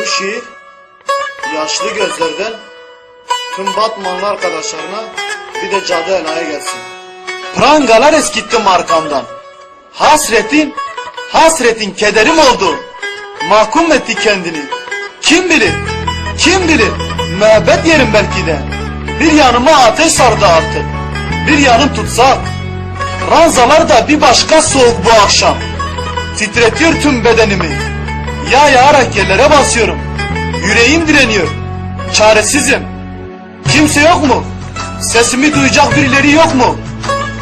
Bu şiir yaşlı gözlerden tüm Batmanlı arkadaşlarına bir de Cadı Ela'ya gelsin. Prangalar eskittim arkamdan. Hasretin, hasretin kederim oldu. Mahkum etti kendini. Kim bilir, kim bilir, müebbet yerim belki de. Bir yanıma ateş sardı artık. Bir yanım tutsak. Ranzalar da bir başka soğuk bu akşam. Titretiyor tüm bedenimi. Yağ yağarak yerlere basıyorum. Yüreğim direniyor. Çaresizim. Kimse yok mu? Sesimi duyacak birileri yok mu?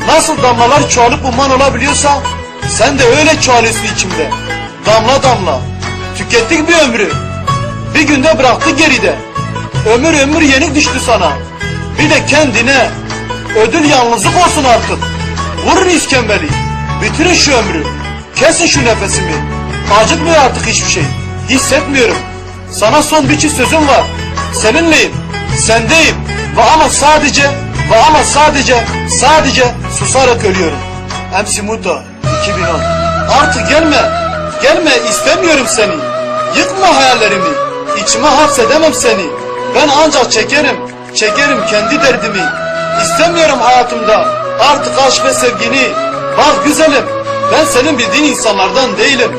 Nasıl damlalar çoğalıp umman olabiliyorsa sen de öyle çoğalıyorsun içimde. Damla damla. Tükettik bir ömrü. Bir günde bıraktı geride. Ömür ömür yenik düştü sana. Bir de kendine. Ödül yalnızlık olsun artık. Vurun iskembeli. Bitirin şu ömrü. Kesin şu nefesimi. Acıtmıyor artık hiçbir şey. Hissetmiyorum. Sana son bir çift sözüm var. Seninleyim. Sendeyim. Ve ama sadece ve ama sadece sadece susarak ölüyorum. MC Muta 2010 Artık gelme. Gelme istemiyorum seni. Yıkma hayallerimi. İçime hapsedemem seni. Ben ancak çekerim. Çekerim kendi derdimi. İstemiyorum hayatımda artık aşk ve sevgini. Bak güzelim ben senin bildiğin insanlardan değilim.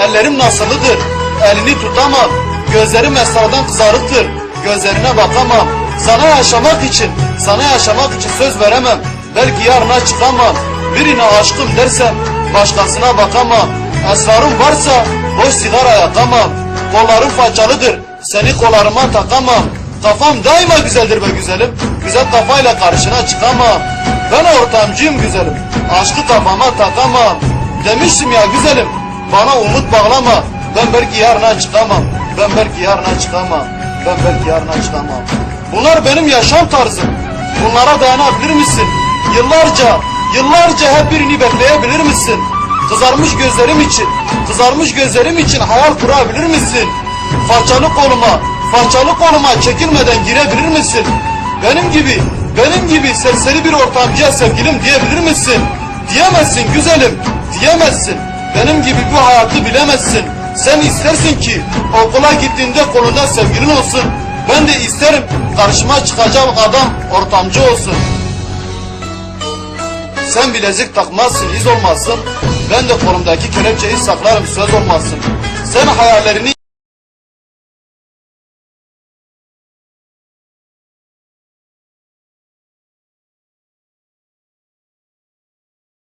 Ellerim nasılıdır elini tutamam. Gözlerim esradan kızarıktır. Gözlerine bakamam. Sana yaşamak için, sana yaşamak için söz veremem. Belki yarına çıkamam. Birine aşkım dersem başkasına bakamam. Esrarım varsa boş sigara yakamam. Kollarım façalıdır. Seni kollarıma takamam. Kafam daima güzeldir be güzelim. Güzel kafayla karşına çıkamam. Ben ortamcıyım güzelim. Aşkı kafama takamam. Demiştim ya güzelim. Bana umut bağlama. Ben belki yarına çıkamam. Ben belki yarına çıkamam. Ben belki yarına çıkamam. Bunlar benim yaşam tarzım. Bunlara dayanabilir misin? Yıllarca, yıllarca hep birini bekleyebilir misin? Kızarmış gözlerim için, kızarmış gözlerim için hayal kurabilir misin? Façalı koluma, façalı koluma çekilmeden girebilir misin? Benim gibi, benim gibi serseri bir ortamcıya sevgilim diyebilir misin? Diyemezsin güzelim, diyemezsin. Benim gibi bu hayatı bilemezsin. Sen istersin ki okula gittiğinde kolunda sevgilin olsun. Ben de isterim karşıma çıkacak adam ortamcı olsun. Sen bilezik takmazsın, iz olmazsın. Ben de kolumdaki kelepçeyi saklarım, söz olmasın. Sen hayallerini